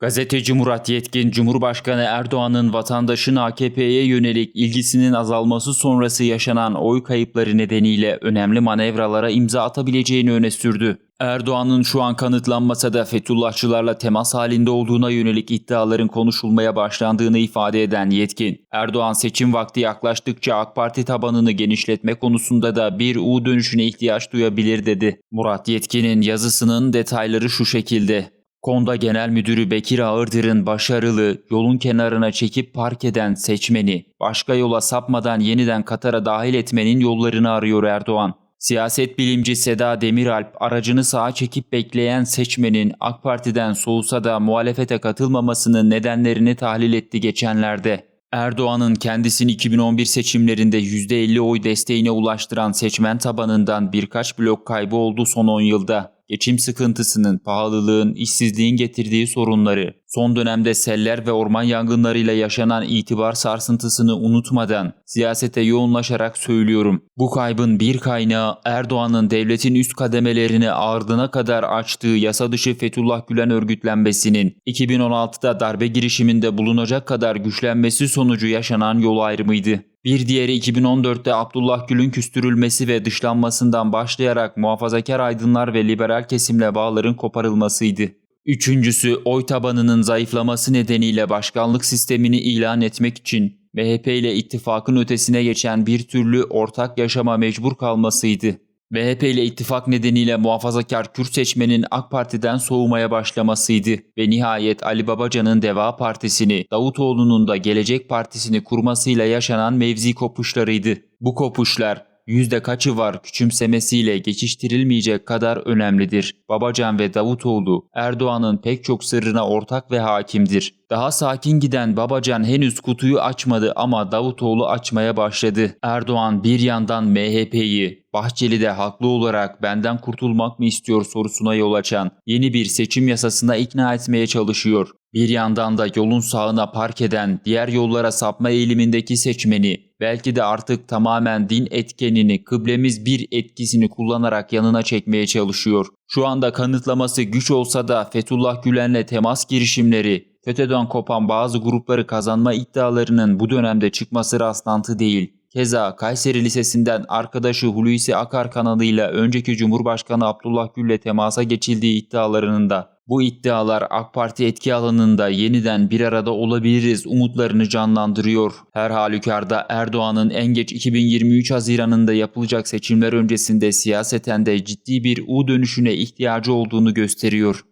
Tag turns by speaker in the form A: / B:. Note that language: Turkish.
A: Gazeteci Murat Yetkin, Cumhurbaşkanı Erdoğan'ın vatandaşın AKP'ye yönelik ilgisinin azalması sonrası yaşanan oy kayıpları nedeniyle önemli manevralara imza atabileceğini öne sürdü. Erdoğan'ın şu an kanıtlanmasa da Fethullahçılarla temas halinde olduğuna yönelik iddiaların konuşulmaya başlandığını ifade eden Yetkin, Erdoğan seçim vakti yaklaştıkça AK Parti tabanını genişletme konusunda da bir U dönüşüne ihtiyaç duyabilir dedi. Murat Yetkin'in yazısının detayları şu şekilde. Konda Genel Müdürü Bekir Ağırdır'ın başarılı, yolun kenarına çekip park eden seçmeni, başka yola sapmadan yeniden Katar'a dahil etmenin yollarını arıyor Erdoğan. Siyaset bilimci Seda Demiralp aracını sağa çekip bekleyen seçmenin AK Parti'den soğusa da muhalefete katılmamasının nedenlerini tahlil etti geçenlerde. Erdoğan'ın kendisini 2011 seçimlerinde %50 oy desteğine ulaştıran seçmen tabanından birkaç blok kaybı oldu son 10 yılda. Geçim sıkıntısının, pahalılığın, işsizliğin getirdiği sorunları, son dönemde seller ve orman yangınlarıyla yaşanan itibar sarsıntısını unutmadan siyasete yoğunlaşarak söylüyorum. Bu kaybın bir kaynağı Erdoğan'ın devletin üst kademelerini ardına kadar açtığı yasa dışı Fethullah Gülen örgütlenmesinin 2016'da darbe girişiminde bulunacak kadar güçlenmesi sonucu yaşanan yol ayrımıydı. Bir diğeri 2014'te Abdullah Gül'ün küstürülmesi ve dışlanmasından başlayarak muhafazakar aydınlar ve liberal kesimle bağların koparılmasıydı. Üçüncüsü oy tabanının zayıflaması nedeniyle başkanlık sistemini ilan etmek için MHP ile ittifakın ötesine geçen bir türlü ortak yaşama mecbur kalmasıydı. MHP ile ittifak nedeniyle muhafazakar Kürt seçmenin AK Parti'den soğumaya başlamasıydı ve nihayet Ali Babacan'ın Deva Partisi'ni, Davutoğlu'nun da Gelecek Partisi'ni kurmasıyla yaşanan mevzi kopuşlarıydı. Bu kopuşlar yüzde kaçı var küçümsemesiyle geçiştirilmeyecek kadar önemlidir. Babacan ve Davutoğlu Erdoğan'ın pek çok sırrına ortak ve hakimdir. Daha sakin giden Babacan henüz kutuyu açmadı ama Davutoğlu açmaya başladı. Erdoğan bir yandan MHP'yi, Bahçeli de haklı olarak benden kurtulmak mı istiyor sorusuna yol açan yeni bir seçim yasasına ikna etmeye çalışıyor. Bir yandan da yolun sağına park eden diğer yollara sapma eğilimindeki seçmeni belki de artık tamamen din etkenini kıblemiz bir etkisini kullanarak yanına çekmeye çalışıyor. Şu anda kanıtlaması güç olsa da Fethullah Gülen'le temas girişimleri, FETÖ'den kopan bazı grupları kazanma iddialarının bu dönemde çıkması rastlantı değil. Keza Kayseri Lisesi'nden arkadaşı Hulusi Akar kanalıyla önceki Cumhurbaşkanı Abdullah Gül'le temasa geçildiği iddialarının da bu iddialar AK Parti etki alanında yeniden bir arada olabiliriz umutlarını canlandırıyor. Her halükarda Erdoğan'ın en geç 2023 Haziran'ında yapılacak seçimler öncesinde siyaseten de ciddi bir U dönüşüne ihtiyacı olduğunu gösteriyor.